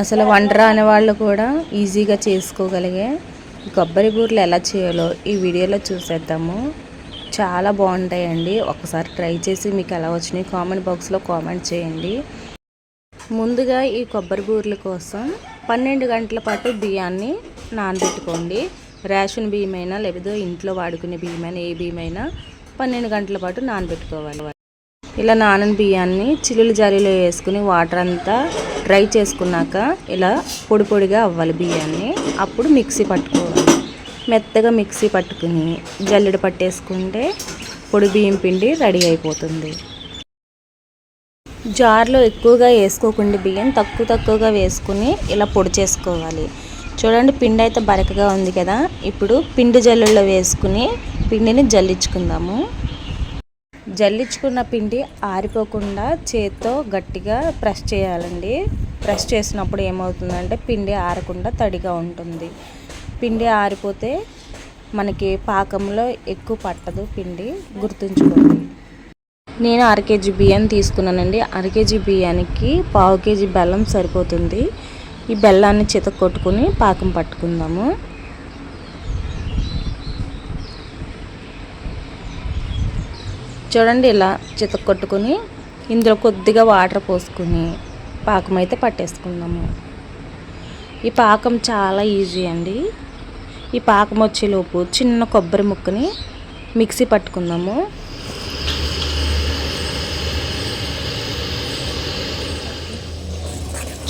అసలు వంట రాని వాళ్ళు కూడా ఈజీగా చేసుకోగలిగే కొబ్బరి బూరెలు ఎలా చేయాలో ఈ వీడియోలో చూసేద్దాము. చాలా బాగుంటాయండి. ఒకసారి ట్రై చేసి మీకు ఎలా వచ్చినాయి కామెంట్ బాక్స్లో కామెంట్ చేయండి. ముందుగా ఈ కొబ్బరి బూరెల కోసం పన్నెండు గంటల పాటు బియ్యాన్ని నానబెట్టుకోండి. రేషన్ బియ్యమైనా లేదా ఇంట్లో వాడుకునే బియ్యమైనా ఏ బియ్యమైనా పన్నెండు గంటల పాటు నానబెట్టుకోవాలి. ఇలా నానని బియ్యాన్ని చిల్లులు జాలీలో వేసుకుని వాటర్ అంతా డ్రై చేసుకున్నాక ఇలా పొడి పొడిగా అవ్వాలి బియ్యాన్ని. అప్పుడు మిక్సీ పట్టుకోవాలి. మెత్తగా మిక్సీ పట్టుకుని జల్లెడ పట్టేసుకుంటే పొడి బియ్యం పిండి రెడీ అయిపోతుంది. జార్లో ఎక్కువగా వేసుకోకుండా బియ్యం తక్కువ తక్కువగా వేసుకుని ఇలా పొడి చేసుకోవాలి. చూడండి పిండి అయితే బరకగా ఉంది కదా. ఇప్పుడు పిండి జల్లుల్లో వేసుకుని పిండిని జల్లించుకుందాము. జల్లించుకున్న పిండి ఆరిపోకుండా చేత్తో గట్టిగా ప్రెస్ చేయాలండి. ప్రెస్ చేసినప్పుడు ఏమవుతుందంటే పిండి ఆరకుండా తడిగా ఉంటుంది. పిండి ఆరిపోతే మనకి పాకంలో ఎక్కువ పట్టదు పిండి గుర్తుంచుకోండి. నేను అర కేజీ బియ్యం తీసుకున్నానండి. అర కేజీ బియ్యానికి పావు కేజీ బెల్లం సరిపోతుంది. ఈ బెల్లాన్ని చిత కొట్టుకుని పాకం పట్టుకుందాము. చూడండి ఇలా చిత కొట్టుకుని ఇందులో కొద్దిగా వాటర్ పోసుకుని పాకం అయితే పట్టేసుకుందాము. ఈ పాకం చాలా ఈజీ అండి. ఈ పాకం వచ్చేలోపు చిన్న కొబ్బరి ముక్కని మిక్సీ పట్టుకుందాము.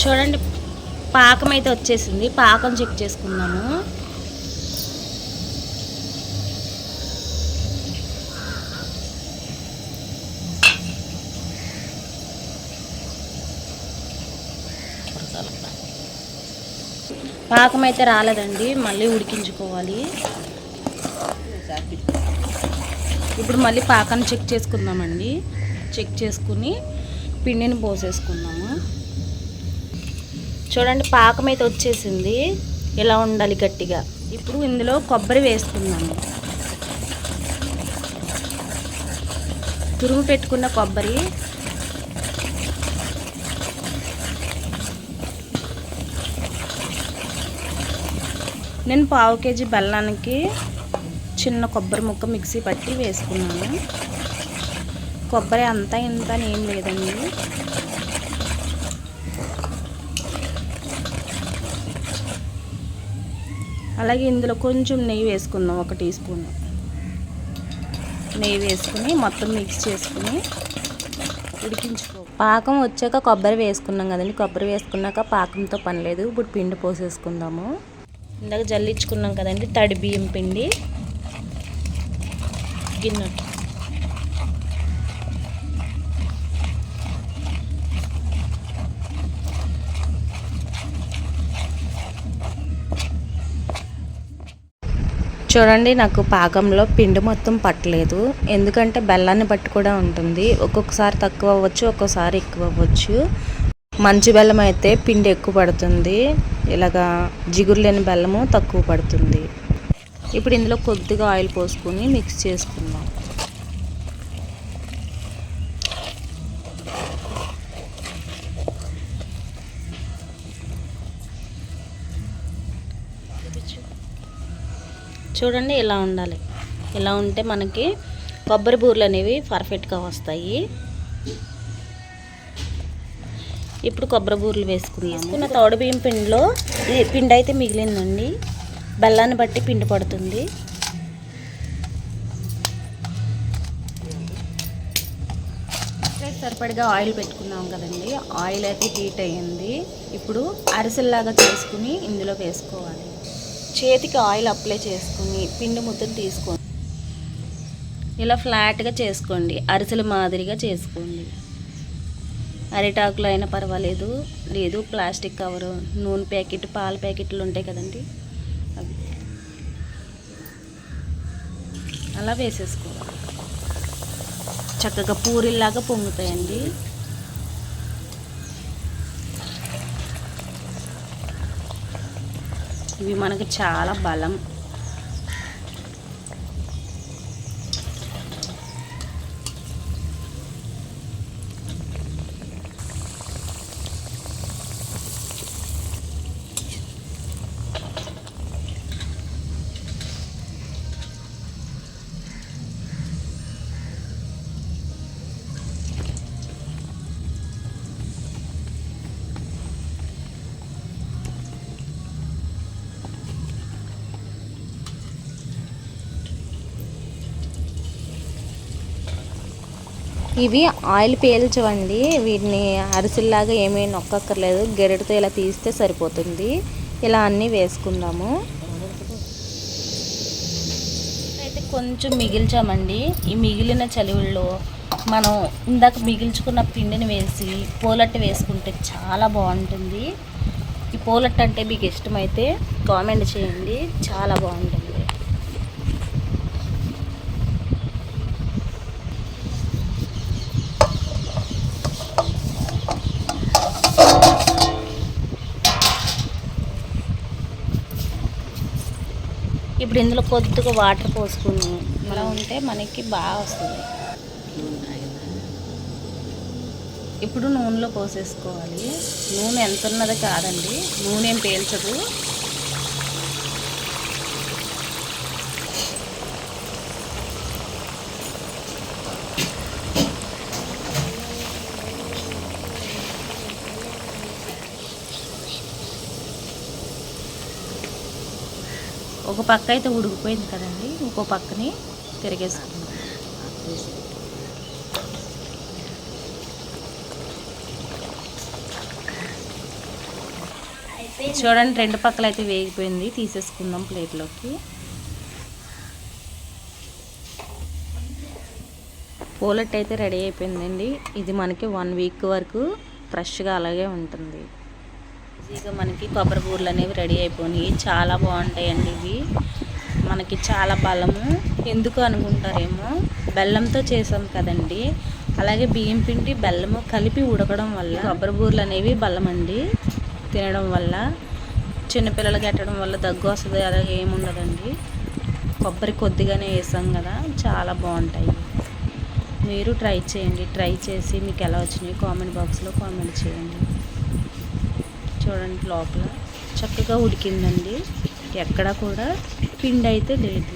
చూడండి పాకం అయితే వచ్చేసింది. పాకం చెక్ చేసుకుందాము. పాకం అయితే రాలేదండి మళ్ళీ ఉడికించుకోవాలి. ఇప్పుడు మళ్ళీ పాకాన్ని చెక్ చేసుకుందామండి. చెక్ చేసుకుని పిండిని పోసేసుకుందాము. చూడండి పాకం అయితే వచ్చేసింది. ఇలా ఉండాలి గట్టిగా? ఇప్పుడు ఇందులో కొబ్బరి వేసుకుందాము. తురుము పెట్టుకున్న కొబ్బరి నేను పావు కేజీ బెల్లానికి చిన్న కొబ్బరి ముక్క మిక్సీ పట్టి వేసుకున్నాను. కొబ్బరి అంతా ఇంత అని ఏం లేదండి. అలాగే ఇందులో కొంచెం నెయ్యి వేసుకుందాం ఒక టీ స్పూన్. నెయ్యి వేసుకుని మొత్తం మిక్స్ చేసుకుని ఉడికించుకో. పాకం వచ్చాక కొబ్బరి వేసుకున్నాం కదండి. కొబ్బరి వేసుకున్నాక పాకంతో పని లేదు. ఇప్పుడు పిండి పోసేసుకుందాము. ఇందాక జల్లించుకున్నాం కదండి తడి బియ్యం పిండి. గిన్నె. చూడండి నాకు పాకంలో పిండి మొత్తం పట్టలేదు. ఎందుకంటే బెల్లాన్ని బట్టి కూడా ఉంటుంది. ఒక్కొక్కసారి తక్కువ అవ్వచ్చు ఒక్కొక్కసారి ఎక్కువ అవ్వచ్చు. మంచి బెల్లం అయితే పిండి ఎక్కువ పడుతుంది. ఇలాగా జిగురు లేని బెల్లము తక్కువ పడుతుంది. ఇప్పుడు ఇందులో కొద్దిగా ఆయిల్ పోసుకొని మిక్స్ చేసుకుందాం. చూడండి ఇలా ఉండాలి. ఇలా ఉంటే మనకి కొబ్బరి బూరలు అనేవి పర్ఫెక్ట్గా వస్తాయి. ఇప్పుడు కొబ్బరి బూరెలు వేసుకుందాం వేసుకున్న తోడు బియ్యం పిండిలో పిండి అయితే మిగిలిందండి. బెల్లాన్ని బట్టి పిండి పడుతుంది. సరిపడిగా ఆయిల్ పెట్టుకున్నాం కదండి. ఆయిల్ అయితే హీట్ అయ్యింది. ఇప్పుడు అరిసెల్లాగా చేసుకుని ఇందులో వేసుకోవాలి. చేతికి ఆయిల్ అప్లై చేసుకుని పిండి ముద్దను తీసుకోండి. ఇలా ఫ్లాట్గా చేసుకోండి. అరిసెల మాదిరిగా చేసుకోండి. అరిటాకులు అయినా పర్వాలేదు. లేదు ప్లాస్టిక్ కవరు నూనె ప్యాకెట్ పాల ప్యాకెట్లు ఉంటాయి కదండి. అవి. అలా వేసేసుకోవాలి. చక్కగా పూరిలాగా పొంగుతాయండి. ఇవి మనకి చాలా బలం. ఇవి ఆయిల్ పీల్చవండి. వీటిని అరిసెల్లాగా ఏమీ నొక్కక్కర్లేదు. గెరటితో ఇలా తీస్తే సరిపోతుంది. ఇలా అన్నీ వేసుకుందాము. అయితే కొంచెం మిగిల్చామండి. ఈ మిగిలిన చలివుల్లో మనం ఇందాక మిగిల్చుకున్న పిండిని వేసి పోలట్టు వేసుకుంటే చాలా బాగుంటుంది. ఈ పోలట్టు అంటే మీకు ఇష్టమైతే కామెంట్ చేయండి. చాలా బాగుంటుంది. ఇప్పుడు ఇందులో కొద్దిగా వాటర్ పోసుకుని ఇలా ఉంటే మనకి బాగా వస్తుంది. ఇప్పుడు నూనెలో పోసేసుకోవాలి. నూనె ఎంత ఉన్నది కాదండి. నూనె ఏం పేల్చదు. ఒక పక్క అయితే ఉడికిపోయింది కదండి ఇంకో పక్కని తిరిగేసుకుందాం. చూడండి రెండు పక్కల అయితే వేగిపోయింది తీసేసుకుందాం ప్లేట్లోకి. పోలెట్ అయితే రెడీ అయిపోయిందండి. ఇది మనకి వన్ వీక్ వరకు ఫ్రెష్గా అలాగే ఉంటుంది. ఈజీగా మనకి కొబ్బరి బూరలు అనేవి రెడీ అయిపోయినాయి. చాలా బాగుంటాయండి ఇవి. మనకి చాలా బలము. ఎందుకు అనుకుంటారేమో? బెల్లంతో చేసాం కదండి. అలాగే బియ్యం పిండి బెల్లము కలిపి ఉడకడం వల్ల కొబ్బరి బూరలు అనేవి బలం అండి తినడం వల్ల. చిన్నపిల్లలకి ఎట్టడం వల్ల దగ్గు వస్తుంది అలాగే ఏముండదండి కొబ్బరి కొద్దిగానే వేసాం కదా చాలా బాగుంటాయి. మీరు ట్రై చేయండి. ట్రై చేసి మీకు ఎలా వచ్చినాయి కామెంట్ బాక్స్లో కామెంట్ చేయండి. చూడండి లోపల. చక్కగా ఉడికిందండి. ఎక్కడ కూడా పిండి అయితే లేదు.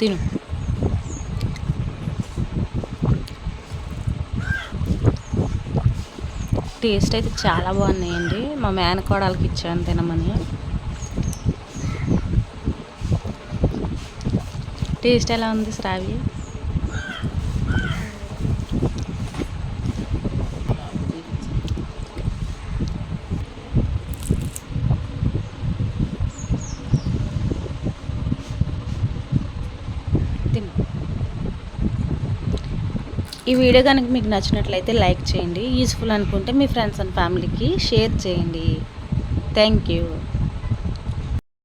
తిను. టేస్ట్ అయితే చాలా బాగున్నాయండి. మా మేనకోడలకి ఇచ్చాను తినమని. టేస్ట్ ఎలా ఉంది శ్రావి తిను ఈ వీడియో కనుక మీకు నచ్చినట్లయితే లైక్ చేయండి. యూస్ఫుల్ అనుకుంటే మీ ఫ్రెండ్స్ అండ్ ఫ్యామిలీకి షేర్ చేయండి. Thank you.